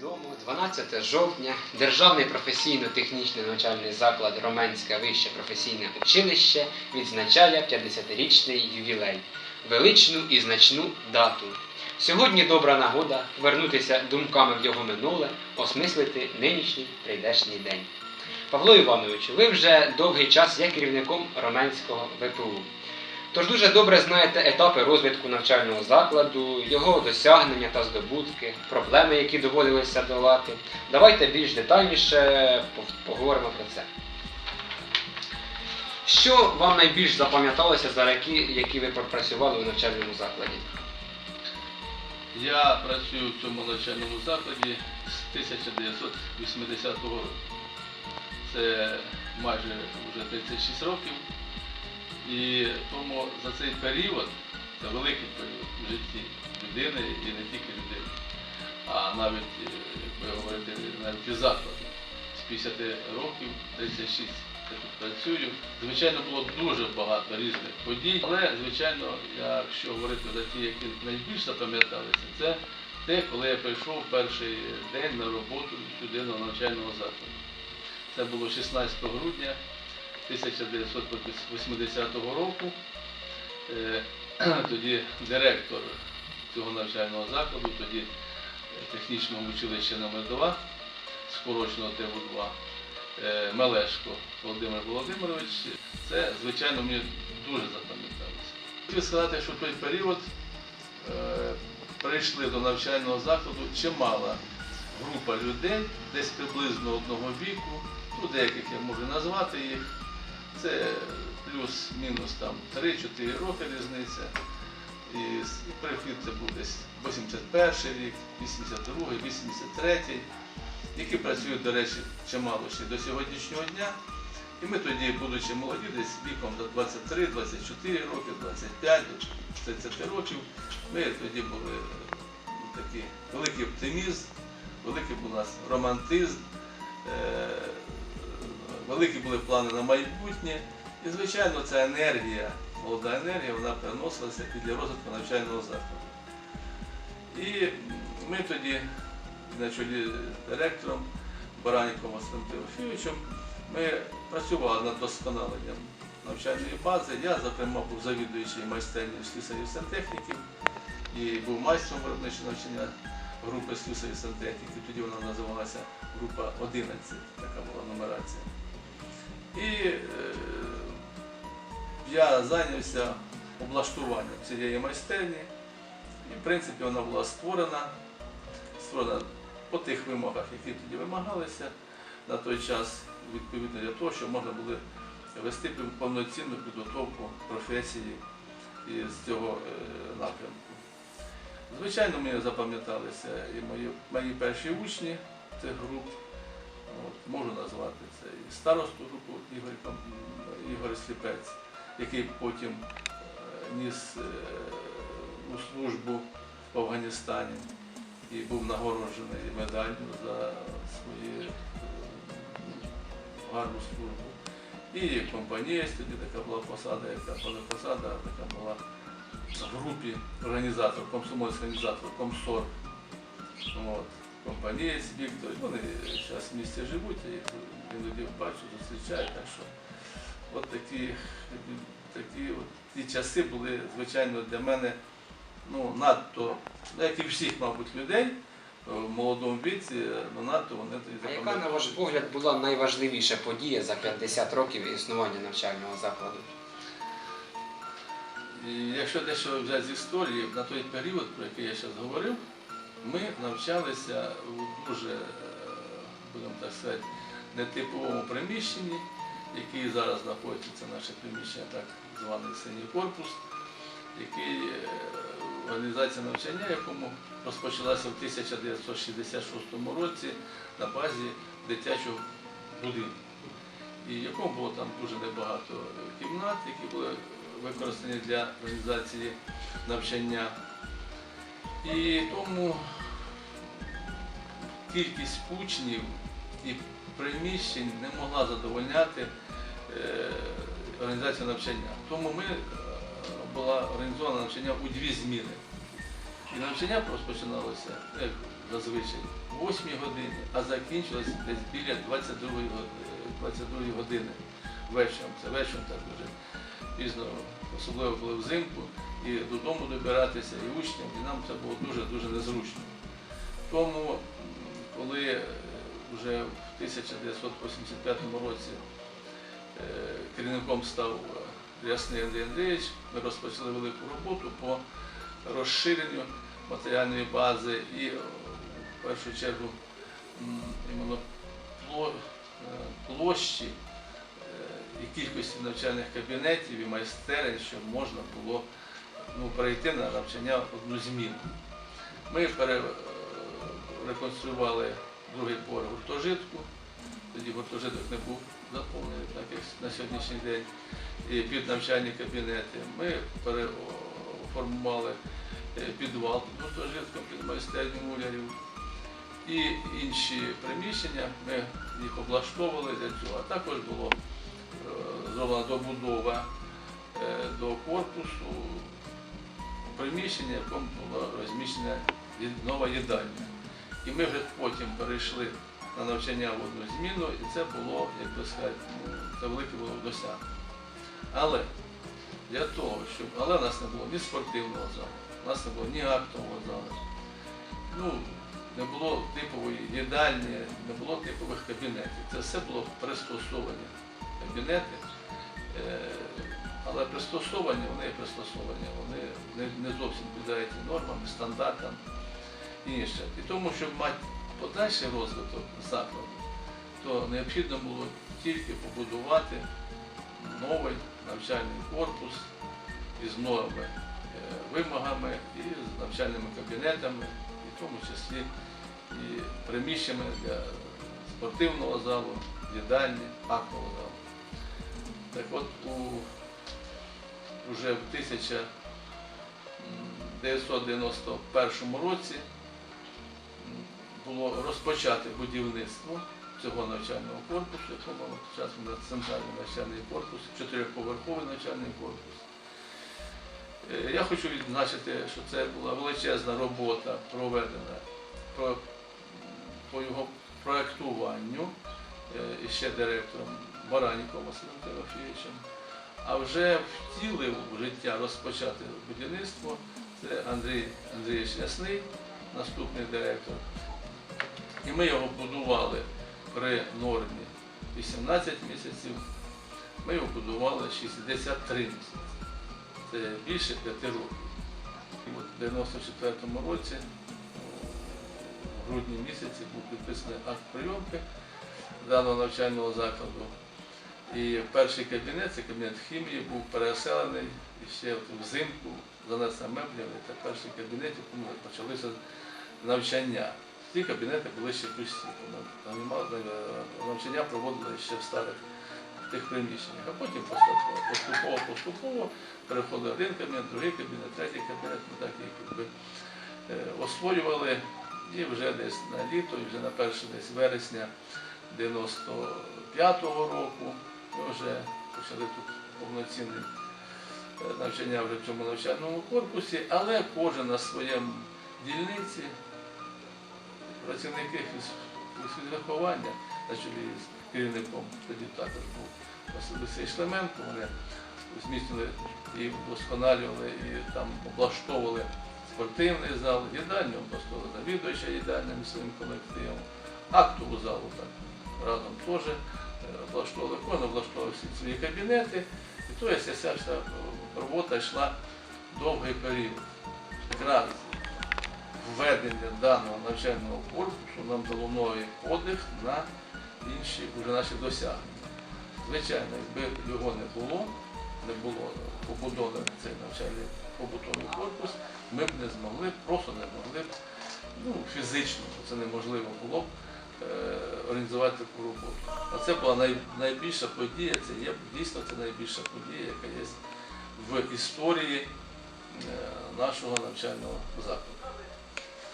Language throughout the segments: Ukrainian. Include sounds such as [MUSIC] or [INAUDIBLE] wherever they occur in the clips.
відомо, 12 жовтня Державний професійно-технічний навчальний заклад Роменське вище професійне училище відзначає 50-річний ювілей, величну і значну дату. Сьогодні добра нагода вернутися думками в його минуле, осмислити нинішній прийдешній день. Павло Івановичу, ви вже довгий час є керівником Роменського ВПУ. Тож дуже добре знаєте етапи розвитку навчального закладу, його досягнення та здобутки, проблеми, які доводилося долати. Давайте більш детальніше поговоримо про це. Що вам найбільш запам'яталося за роки, які ви пропрацювали у навчальному закладі? Я працюю в цьому навчальному закладі з 1980 року. Це майже вже 36 років. І тому за цей період, це великий період в житті людини і не тільки людини, а навіть, е, як ви говорите, навіть і закладу. З 50 років, 36 я тут працюю. Звичайно, було дуже багато різних подій, але, звичайно, якщо говорити за ті, які найбільш запам'яталися, це те, коли я прийшов перший день на роботу сюди на навчального закладу. Це було 16 грудня 1980 року. Е, [CLEARS THROAT] Тоді директор цього навчального закладу, тоді технічного училища номер 2 скорочено ТВ2, е, Мелешко Володимир Володимирович, це, звичайно, мені дуже запам'яталося. Хочу сказати, що в той період е, прийшли до навчального закладу чимала група людей, десь приблизно одного віку, ну деяких я можу назвати їх. Це плюс-мінус там 3-4 роки різниця. І прихід це був десь 81 рік, 82-й, 83-й, які працюють, до речі, чимало ще до сьогоднішнього дня. І ми тоді, будучи молоді, десь віком до 23, 24 роки, 25, до 30 років, ми тоді були е, такі великий оптимізм, великий був у нас романтизм, е, великі були плани на майбутнє. І, звичайно, ця енергія, молода енергія, вона переносилася і для розвитку навчального закладу. І ми тоді, на чолі директором Бараніком Василем Тимофійовичем, ми працювали над досконаленням навчальної бази. Я, зокрема, був завідуючий майстернею слюсарів сантехніків і був майстром виробничого навчання групи слюсарів сантехніків. Тоді вона називалася група 11, така була нумерація. І е, я зайнявся облаштуванням цієї майстерні. І, в принципі, вона була створена, створена по тих вимогах, які тоді вимагалися на той час, відповідно для того, щоб можна було вести повноцінну підготовку професії з цього е, напрямку. Звичайно, мені запам'яталися і мої, мої перші учні цих груп. От, можу назвати це і старосту групу Ігор, Ігор Сліпець, який потім е, ніс е, у службу в Афганістані і був нагороджений медаллю за свою е, гарну службу. І компанієць тоді така була посада, яка була посада, така була в групі організатор, комсомольський організатор, комсор. От, компанієць Віктор, вони зараз в місті живуть, я їх іноді бачу, зустрічаю, так що от такі, такі от, ті часи були, звичайно, для мене ну, надто, ну, як і всіх, мабуть, людей в молодому віці, ну, надто вони тоді А яка, на ваш погляд, була найважливіша подія за 50 років існування навчального закладу? І якщо дещо взяти з історії, на той період, про який я зараз говорив, ми навчалися у дуже, е, будемо так сказати, нетиповому приміщенні, яке зараз знаходиться, наше приміщення, так званий синій корпус, який е, організація навчання, якому розпочалася в 1966 році на базі дитячого будинку. І в якому було там дуже небагато кімнат, які були використані для організації навчання. І тому кількість учнів і приміщень не могла задовольняти е, організацію навчання. Тому ми е, була організована навчання у дві зміни. І навчання розпочиналося, як зазвичай в 8 годині, а закінчилось десь біля 22 22 години вечором. Це вечором так дуже пізно, особливо коли взимку, і додому добиратися, і учням, і нам це було дуже-дуже незручно. Тому, коли е, вже в 1985 році е, керівником став е, Рясний Андрій Андрійович, ми розпочали велику роботу по розширенню матеріальної бази і е, в першу чергу іменно е, площі е, і кількості навчальних кабінетів і майстерень, щоб можна було ну, перейти на навчання одну зміну. Ми е, реконструювали другий поверх гуртожитку, тоді гуртожиток не був заповнений, так як на сьогоднішній день, і під навчальні кабінети. Ми переформували е, підвал під гуртожитком, під майстерню мулярів. І інші приміщення ми їх облаштовували для цього. А також було зроблена добудова е, до корпусу приміщення, в якому була розміщена нова їдальня. І ми вже потім перейшли на навчання в одну зміну, і це було, як би сказати, ну, це велике було досягнення. Але для того, щоб. Але в нас не було ні спортивного залу, у нас не було ні актового залу. Ну, не було типової їдальні, не було типових кабінетів. Це все було пристосовані кабінети. Е, Але пристосовані, вони пристосовані, вони не, зовсім відповідають нормам, стандартам і інше. І тому, щоб мати подальший розвиток закладу, то необхідно було тільки побудувати новий навчальний корпус із новими е, вимогами і з навчальними кабінетами, і в тому числі і приміщеннями для спортивного залу, їдальні, актового залу. Так от у вже в 1991 році було розпочати будівництво цього навчального корпусу, якому зараз у нас центральний навчальний корпус, чотириповерховий навчальний корпус. Е, Я хочу відзначити, що це була величезна робота проведена по, його проєктуванню е, ще директором Бараніком Василем Тимофійовичем. А вже втілив в життя розпочати будівництво. Це Андрій Андрійович Ясний, наступний директор. І ми його будували при нормі 18 місяців. Ми його будували 63 місяці. Це більше 5 років. В 94-му році, в грудні місяці, був підписаний акт прийомки даного навчального закладу. І перший кабінет, це кабінет хімії, був переселений ще взимку занесено меблями. Це перший кабінет, в якому почалося навчання. Ці кабінети були ще пусті. Навчання проводили ще в старих тих приміщеннях, а потім поступово, поступово, поступово переходив один кабінет, другий кабінет, третій кабінет, ми так їх е, освоювали. І вже десь на літо, і вже на перше десь вересня 95-го року вже почали тут повноцінне е, навчання вже в цьому навчальному корпусі, але кожен на своєму дільниці, працівники фіз- фізвиховання, на чолі з керівником, тоді також був Олексійович Шлеменко, вони зміцнили і вдосконалювали, і там облаштовували спортивний зал, їдальню облаштовували завідувача їдальним своїм колективом, актову залу так разом теж облаштовували, кожен облаштовував всі свої кабінети. І то ця вся робота йшла довгий період. Якраз введення даного навчального корпусу нам дало новий подих на інші вже наші досягнення. Звичайно, якби його не було, не було побудований цей навчальний побутовий корпус, ми б не змогли, просто не могли б, ну, фізично, це неможливо було б організувати таку роботу. А це була найбільша подія, це є дійсно це найбільша подія, яка є в історії е, нашого навчального закладу.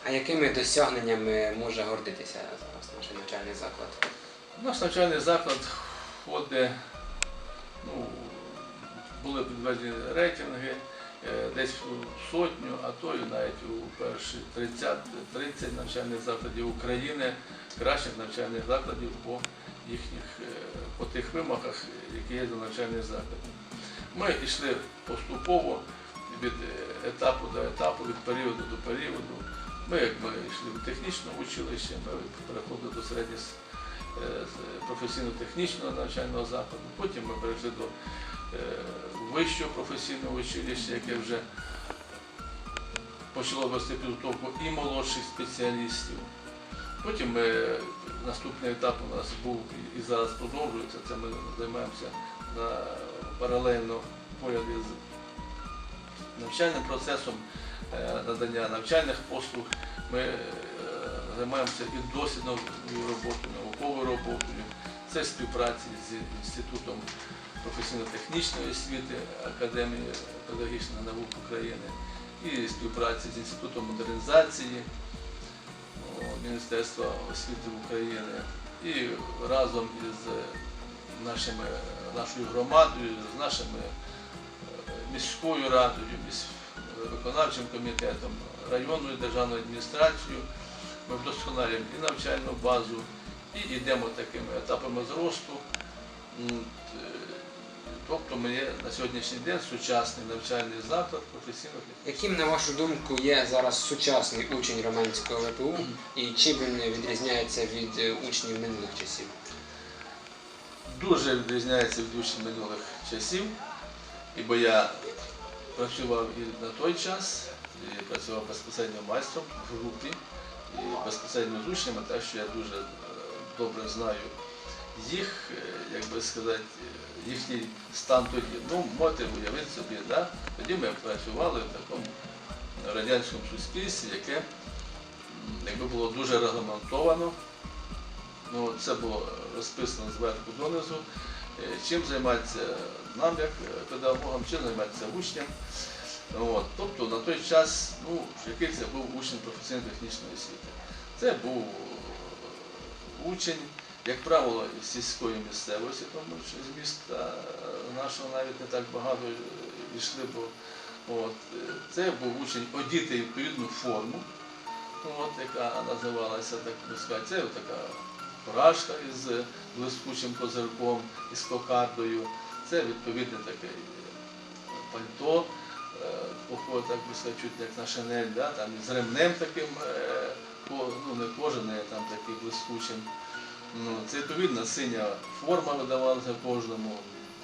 А якими досягненнями може гордитися зараз наш навчальний заклад? Наш навчальний заклад входить, ну, були підведені рейтинги, е, десь у сотню, а то і навіть у перші 30, 30 навчальних закладів України, кращих навчальних закладів по їхніх е, по тих вимогах, які є до навчальних закладів. Ми йшли поступово від е, етапу до етапу, від періоду до періоду. Ми якби йшли в технічне училище, ми переходили до середньої с- е, з професійно-технічного навчального закладу. Потім ми перейшли до е, вищого професійного училища, яке вже почало вести підготовку і молодших спеціалістів. Потім ми, наступний етап у нас був і- зараз продовжується. Це ми займаємося на паралельно поряд із навчальним процесом е, надання навчальних послуг. Ми е, займаємося і дослідною роботою, науковою роботою. Це співпраці з Інститутом професійно-технічної освіти Академії педагогічних наук України і співпраці з Інститутом модернізації Міністерства освіти України і разом із нашими, нашою громадою, з нашими е, міською радою, виконавчим комітетом, районною державною адміністрацією. Ми вдосконалюємо і навчальну базу, і йдемо такими етапами зросту. Тобто ми є на сьогоднішній день сучасний навчальний заклад професійних Яким, на вашу думку, є зараз сучасний учень Романського ВПУ і чим він відрізняється від е, учнів минулих часів? дуже відрізняється від учнів минулих часів, ібо я працював і на той час, і працював безпосередньо майстром в групі, і безпосередньо з учнями, так що я дуже е, добре знаю їх, е, як би сказати, їхній стан тоді. Ну, можете уявити собі, да? тоді ми працювали в такому радянському суспільстві, яке якби було дуже регламентовано. Ну, це було розписано зверху донизу. Е, Чим займається нам, як е, педагогам, чим займається учням. От. Тобто на той час, ну, який це був учень професійно-технічної освіти. Це був учень, як правило, із сільської місцевості, тому що з міста е, нашого навіть не так багато е, йшли, бо от, е, це був учень одітий в відповідну форму, от, яка називалася, так сказати, це така поражка із блискучим козирком, із кокардою. Це відповідне таке пальто, е, так би сказати, чуть як на шинель, да? там, з ремнем таким, ну не кожаний, а там такий блискучим. Ну, це відповідна синя форма видавалася кожному,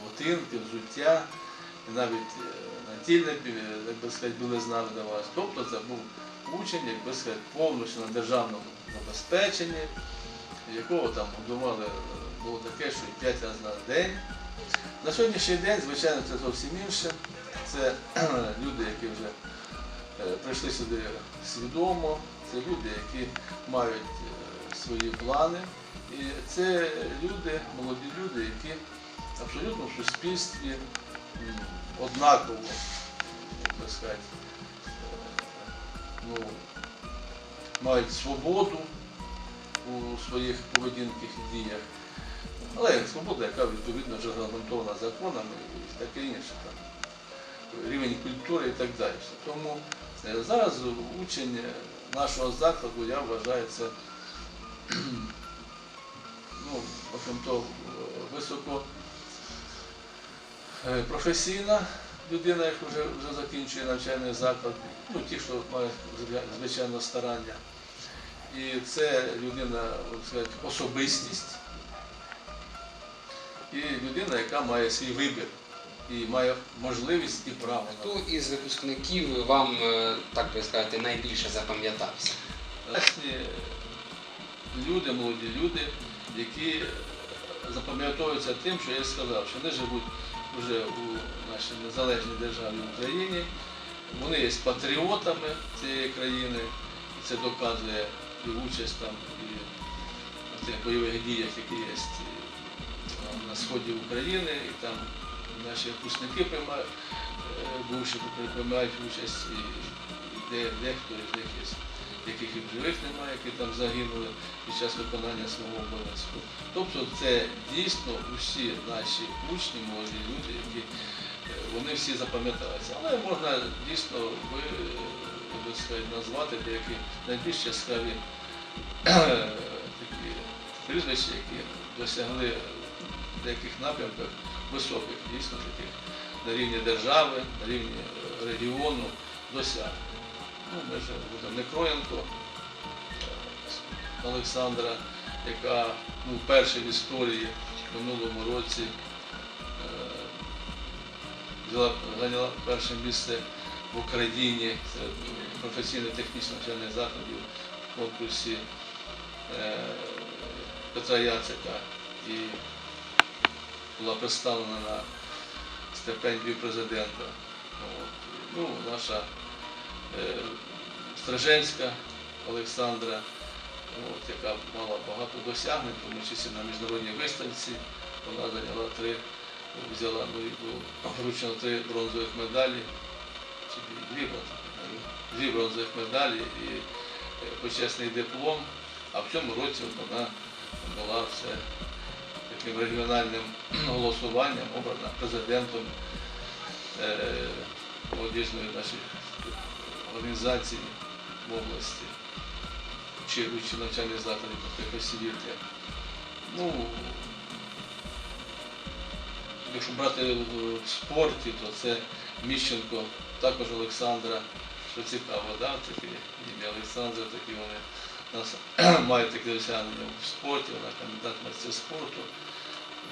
ботинки, взуття, навіть е, натільне, білизна видавалася. Тобто це був учень, як би сказати, повністю на державному забезпеченні, якого там годували, е, було таке, що і 5 разів на день. На сьогоднішній день, звичайно, це зовсім інше. Це люди, які вже е, прийшли сюди свідомо, це люди, які мають е, свої плани. І це люди, молоді люди, які абсолютно в суспільстві однаково, би сказати, е, ну, мають свободу у своїх поведінках і діях. Але свобода, яка відповідно вже регламентована законами і таке інше, там, рівень культури і так далі. Тому е, зараз учень нашого закладу, я вважаю, це ну, общем-то, високо е, професійна людина, яка вже, вже закінчує навчальний заклад, ну ті, що мають звичайно старання. І це людина, сказати, особистість і людина, яка має свій вибір і має можливість і право Хто із випускників вам, е, так би сказати, найбільше запам'ятався? Люди, молоді люди, які запам'ятовуються тим, що я сказав, що вони живуть вже у нашій незалежній державі Україні, вони є патріотами цієї країни, і це доказує і участь там, і в тих бойових діях, які є на сході України, і там наші випускники приймають, е, бувші приймають участь, і де, дехто із них є яких і живих немає, які там загинули під час виконання свого обов'язку. Тобто це дійсно усі наші учні, молоді люди, які е, вони всі запам'яталися. Але можна дійсно е, назвати деякі найбільш яскраві е, такі прізвища, які досягли в деяких напрямках високих, дійсно таких на рівні держави, на рівні регіону досягнень. Ну, ми будемо Некроєнко, Олександра, яка ну, перша в історії в минулому році е, зайняла перше місце в Україні серед професійно-технічних навчальних закладів в конкурсі е, Петра Яцика і була представлена на стипендію президента. От. Ну, наша е, Страженська Олександра, от, яка мала багато досягнень, тому числі на міжнародній виставці. Вона зайняла три, взяла ну, вручено три бронзових медалі, чи дві, дві бронзових медалі і е, почесний диплом. А в цьому році вона була все таким регіональним голосуванням обрана президентом е, молодіжної нашої організації в області чи учні навчальних закладів професійних. Ну, якщо брати в спорті, то це Міщенко, також Олександра, що цікаво, да? таке ім'я Олександра, такі вони нас [CLEARS THROAT] мають таке досягнення в спорті, вона кандидат майстер спорту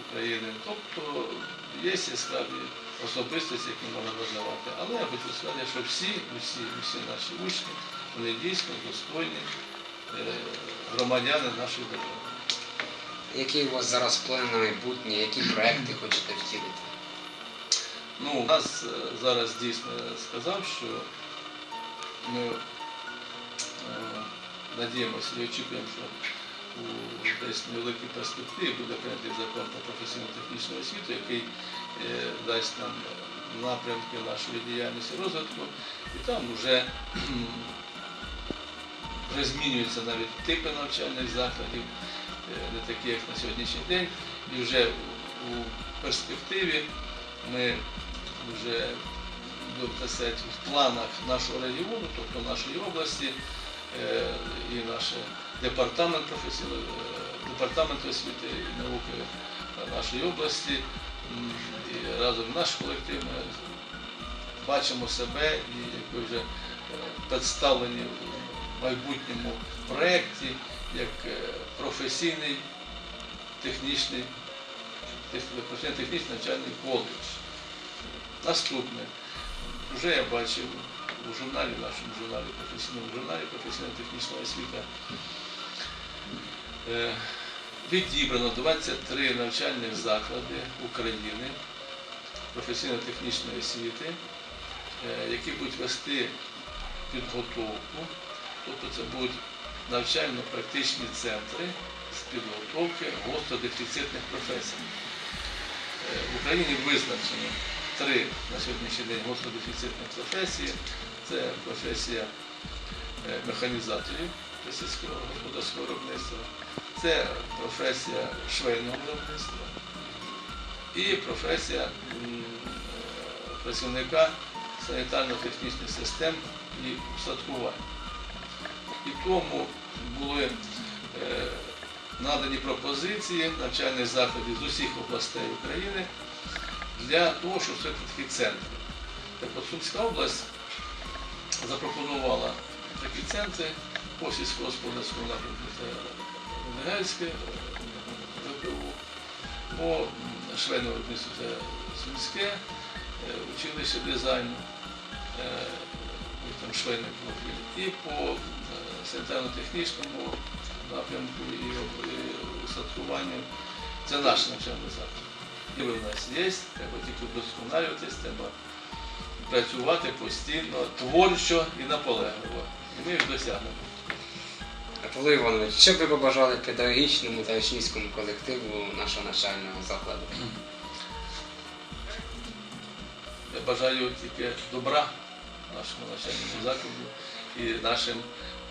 України. Тобто є яскраві особистості, які можна визнавати. Але я хочу сказати, що всі, всі, всі наші учні, вони дійсно достойні е, громадяни нашої держави. Які у вас зараз плани на майбутнє, які проекти хочете втілити? Ну, у нас е, зараз дійсно сказав, що ми е, надіємося і очікуємо, що у десь невеликій перспективі буде прийнятий закон про професійну технічну освіту, який е, дасть нам напрямки нашої діяльності розвитку, і там вже, вже змінюються навіть типи навчальних закладів, е, не такі, як на сьогоднішній день, і вже у, перспективі ми вже в планах нашого регіону, тобто нашої області, е, і наш департамент е, департамент освіти і науки нашої області, і разом наш колектив ми бачимо себе і якби вже е, представлені в майбутньому проєкті як е, професійний технічний професійно-технічний навчальний коледж. Наступне. Вже я бачив у журналі, в нашому журналі, професійному журналі професійно-технічна освіта. Е, Відібрано 23 навчальних заклади України професійно-технічної освіти, е, які будуть вести підготовку, тобто це будуть навчально-практичні центри з підготовки гостродефіцитних професій. Е, В Україні визначено три на сьогоднішній день гостродефіцитних професії. Це професія механізаторів для сільського господарського виробництва, це професія швейного виробництва і професія е, працівника санітарно-технічних систем і устаткування. І тому були е, надані пропозиції навчальних закладів з усіх областей України для того, щоб створити такі центри. Так от Сумська область запропонувала такі центри по сільськогосподарському напрямку це Негельське, ВПУ, по швейному виробництву це Сумське, е, училище дизайну, е, там швейний профіль, і по е, санітарно-технічному напрямку і устаткуванню. Це наш навчальний заклад. І ви в нас є, треба тільки вдосконалюватись, треба працювати постійно, творчо і наполегливо. І ми їх досягнемо. Павло Іванович, що ви побажали педагогічному та учнівському колективу нашого навчального закладу? Я бажаю тільки добра нашому навчальному закладу і нашим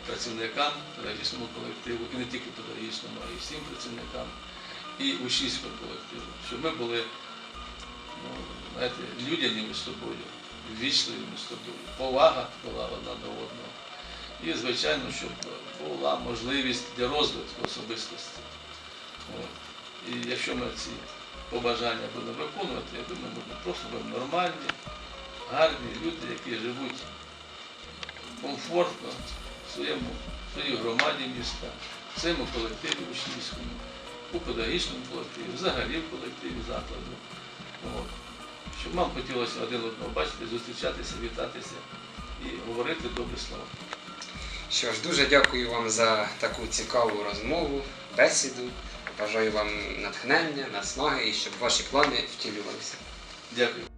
працівникам, педагогічному колективу, і не тільки педагогічному, а й всім працівникам, і учнівського колективу, щоб ми були ну, знаєте, людяні між собою, ввічливі між собою, повага була одна до одного. І, звичайно, щоб була можливість для розвитку особистості. От. І якщо ми ці побажання будемо виконувати, я думаю, ми просто будемо нормальні, гарні люди, які живуть комфортно в своєму, в своїй громаді міста, в своєму колективі учнівському, у педагогічному колективі, взагалі в колективі закладу. От. Щоб нам хотілося один одного бачити, зустрічатися, вітатися і говорити добрі слова. Що ж, дуже дякую вам за таку цікаву розмову, бесіду. Бажаю вам натхнення, наснаги і щоб ваші плани втілювалися. Дякую.